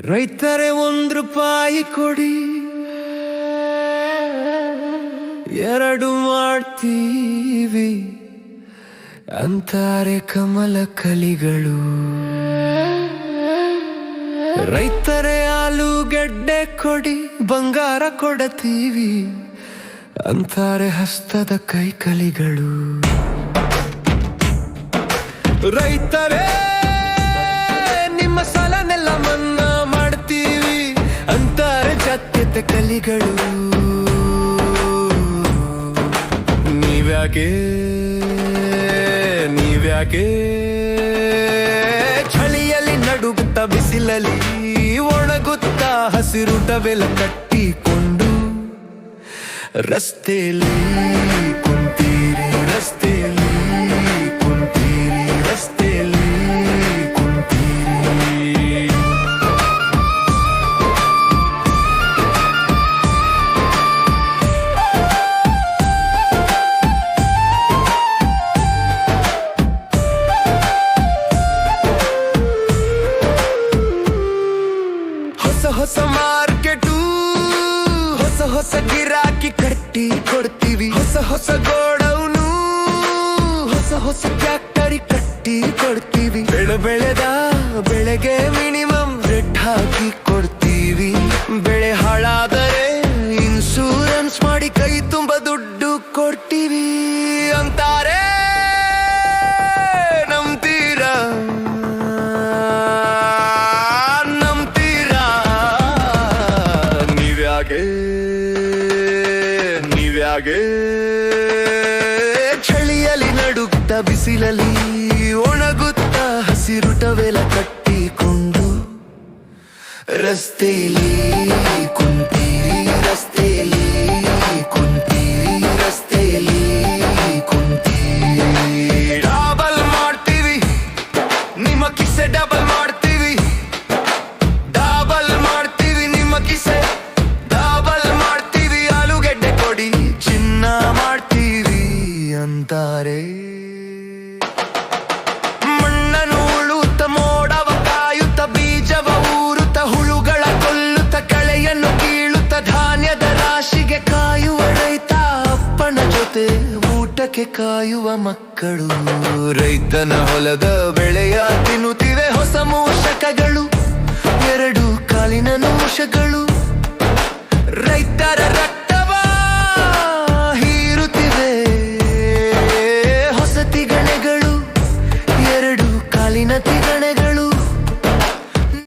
ರೈತರೇ ಒಂದು ರೂಪಾಯಿ ಕೊಡಿ. ಎರಡು ಮಾಡ್ತೀವಿ. ಅಂತಾರೆ ಕಮಲ ಕಲಿಗಳು. ರೈತರೆ ಆಲೂಗೆಡ್ಡೆ ಕೊಡಿ, ಬಂಗಾರ ಕೊಡತೀವಿ. ಅಂತಾರೆ ಹಸ್ತದ ಕೈಕಲಿಗಳು. ರೈತರೇ! ಜಾತ್ಯತೆ ಕಲಿಗಳು. ನೀವ್ಯಾಕೆ? ನೀವ್ಯಾಕೆ? ಚಳಿಯಲ್ಲಿ ನಡುಗುತ್ತ ಬಿಸಿಲಲ್ಲಿ ಒಣಗುತ್ತ ಹಸಿರುಟವೆಲ್ಲ ಕಟ್ಟಿಕೊಂಡು ರಸ್ತೆಯಲ್ಲಿ ಹೊಸ ಮಾರ್ಕೆಟು. ಹೊಸ ಹೊಸ ಗಿರಾಕಿ ಕಟ್ಟಿ ಕೊಡ್ತೀವಿ. ಹೊಸ ಹೊಸ ಗೋಡೌನು. ಹೊಸ ಹೊಸ ಫ್ಯಾಕ್ಟರಿ ಕಟ್ಟಿ ಕೊಡ್ತೀವಿ. ಬೆಳೆ ಬೆಳೆದ ಬೆಳೆಗೆ ಮಿನಿಮಮ್ ರೇಟ್ ಹಾಕಿ ಕೊಡ್ತೀವಿ. ಬೆಳೆ ಹಾಳಾದರೆ ನೀವ್ಯಾಗೆ ನೀವ್ಯಾಗೆ? ಚಳಿಯಲ್ಲಿ ನಡುಗುತ್ತ ಬಿಸಿಲಲ್ಲಿ ಒಣಗುತ್ತ ಹಸಿರುಟವೆಲ್ಲ ಕಟ್ಟಿಕೊಂಡು ರಸ್ತೆಯಲ್ಲಿ ಅಂತಾರೆ. ಮಣ್ಣನ್ನು ಉಳುತ್ತ ಮೋಡವ ಕಾಯುತ್ತ ಬೀಜವ ಊರುತ್ತ ಹುಳುಗಳ ಕೊಲ್ಲುತ್ತ ಕಳೆಯನ್ನು ಕೀಳುತ್ತ ಧಾನ್ಯದ ರಾಶಿಗೆ ಕಾಯುವ ರೈತ ಜೊತೆ ಊಟಕ್ಕೆ ಕಾಯುವ ಮಕ್ಕಳು. ರೈತನ ಹೊಲದ ಬೆಳೆಯ ತಿನ್ನುತ್ತಿವೆ